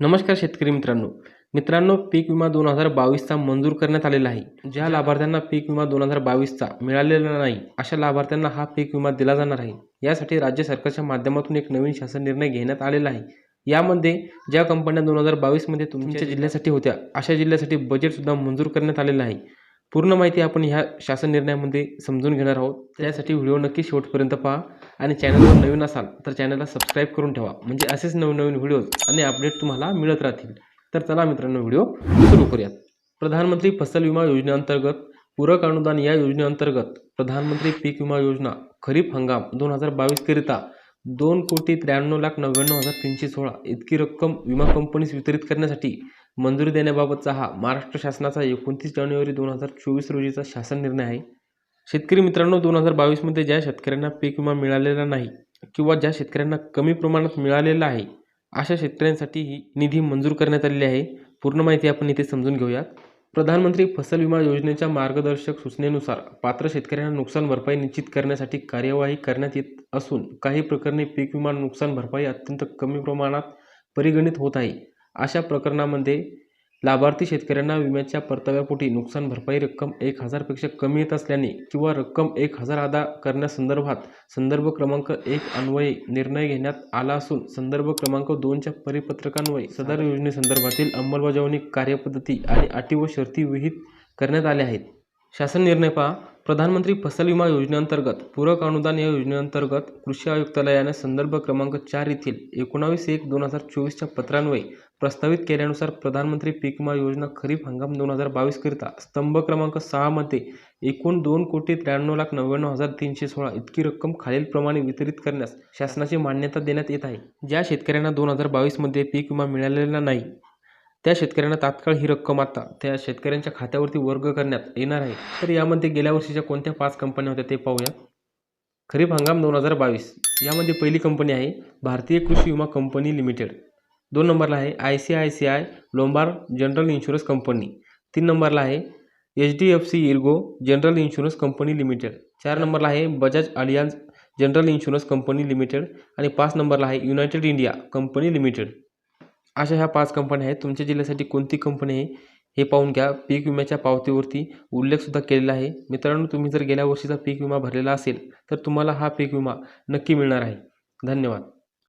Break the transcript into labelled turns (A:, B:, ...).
A: नमस्कार शेतकरी मित्रांनो. मित्रांनो पीक विमा दोन हजार बावीसचा मंजूर करण्यात आलेला आहे. ज्या लाभार्थ्यांना पीक विमा दोन हजार बावीसचा मिळालेला नाही अशा लाभार्थ्यांना हा पीक विमा दिला जाणार आहे. यासाठी राज्य सरकारच्या माध्यमातून एक नवीन शासन निर्णय घेण्यात आलेला आहे. यामध्ये ज्या कंपन्या दोन हजार बावीसमध्ये तुमच्या जिल्ह्यासाठी होत्या अशा जिल्ह्यासाठी बजेटसुद्धा मंजूर करण्यात आलेलं आहे. पूर्ण माहिती आपण ह्या शासन निर्णयामध्ये समजून घेणार आहोत. त्यासाठी व्हिडिओ नक्की शेवटपर्यंत पहा आणि चॅनलवर नवीन असाल तर चॅनलला सबस्क्राईब करून ठेवा. म्हणजे असेच नवनवीन व्हिडिओज आणि अपडेट तुम्हाला मिळत राहतील. तर चला मित्रांनो व्हिडिओ सुरू करूयात. प्रधानमंत्री फसल विमा योजनेअंतर्गत पूरक अनुदान या योजनेअंतर्गत प्रधानमंत्री पीक विमा योजना खरीप हंगाम दोन हजार बावीसकरिता दोन कोटी त्र्याण्णव लाख नव्याण्णव हजार तीनशे सोळा इतकी रक्कम विमा कंपनीस वितरित करण्यासाठी मंजुरी देण्याबाबतचा हा महाराष्ट्र शासनाचा एकोणतीस जानेवारी दोन हजार चोवीस रोजीचा शासन निर्णय आहे. शेतकरी मित्रांनो दोन हजार बावीसमध्ये ज्या शेतकऱ्यांना पीक विमा मिळालेला नाही किंवा ज्या शेतकऱ्यांना कमी प्रमाणात मिळालेला आहे अशा शेतकऱ्यांसाठी ही निधी मंजूर करण्यात आलेली आहे. पूर्ण माहिती आपण इथे समजून घेऊयात. प्रधानमंत्री फसल विमा योजनेच्या मार्गदर्शक सूचनेनुसार पात्र शेतकऱ्यांना नुकसान भरपाई निश्चित करण्यासाठी कार्यवाही करण्यात येत असून काही प्रकरणी पीक विमा नुकसान भरपाई अत्यंत कमी प्रमाणात परिगणित होत आहे. अशा प्रकरणामध्ये लाभार्थी शेतकऱ्यांना विम्याच्या परताव्यापोटी नुकसान भरपाई रक्कम एक हजारपेक्षा कमी येत असल्याने किंवा रक्कम एक हजार अदा करण्यासंदर्भात संदर्भ क्रमांक एक अन्वये निर्णय घेण्यात आला असून संदर्भ क्रमांक दोनच्या परिपत्रकान्वये सदर योजनेसंदर्भातील अंमलबजावणी कार्यपद्धती आणि अटी व शर्ती विहित करण्यात आल्या आहेत. शासन निर्णय पहा. प्रधानमंत्री फसल विमा योजनेअंतर्गत पूरक अनुदान या योजनेअंतर्गत कृषी आयुक्तालयाने संदर्भ क्रमांक चार येथील एकोणावीस एक दोन हजार चोवीसच्या पत्रान्वये प्रस्तावित केल्यानुसार प्रधानमंत्री पीक विमा योजना खरीप हंगाम दोन हजार बावीसकरिता स्तंभ क्रमांक सहामध्ये एकूण दोन कोटी त्र्याण्णव लाख नव्याण्णव हजार तीनशे सोळा इतकी रक्कम खालीलप्रमाणे वितरित करण्यास शासनाची मान्यता देण्यात येत आहे. ज्या शेतकऱ्यांना दोन हजार बावीसमध्ये पीक विमा मिळालेला नाही त्या शेतकऱ्यांना तात्काळ ही रक्कम आता त्या शेतकऱ्यांच्या खात्यावरती वर्ग करण्यात येणार आहे. तर यामध्ये गेल्या वर्षीच्या कोणत्या पाच कंपन्या होत्या ते पाहूया. खरीप हंगाम दोन हजार बावीस यामध्ये पहिली कंपनी आहे भारतीय कृषी विमा कंपनी लिमिटेड. दोन नंबरला आहे I C I C I Lombard general insurance company. तीन नंबरला आहे H D F C Ergo general insurance company limited. चार नंबरला आहे Bajaj Allianz general insurance company limited. आणि पाच नंबरला आहे युनायटेड इंडिया कंपनी लिमिटेड. अशा ह्या पाच कंपन्या आहेत. तुमच्या जिल्ह्यासाठी कोणती कंपनी आहे हे पाहून घ्या. पीक विम्याच्या पावतीवरती उल्लेखसुद्धा केलेला आहे. मित्रांनो तुम्ही जर गेल्या वर्षीचा पीक विमा भरलेला असेल तर तुम्हाला हा पीक विमा नक्की मिळणार आहे. धन्यवाद.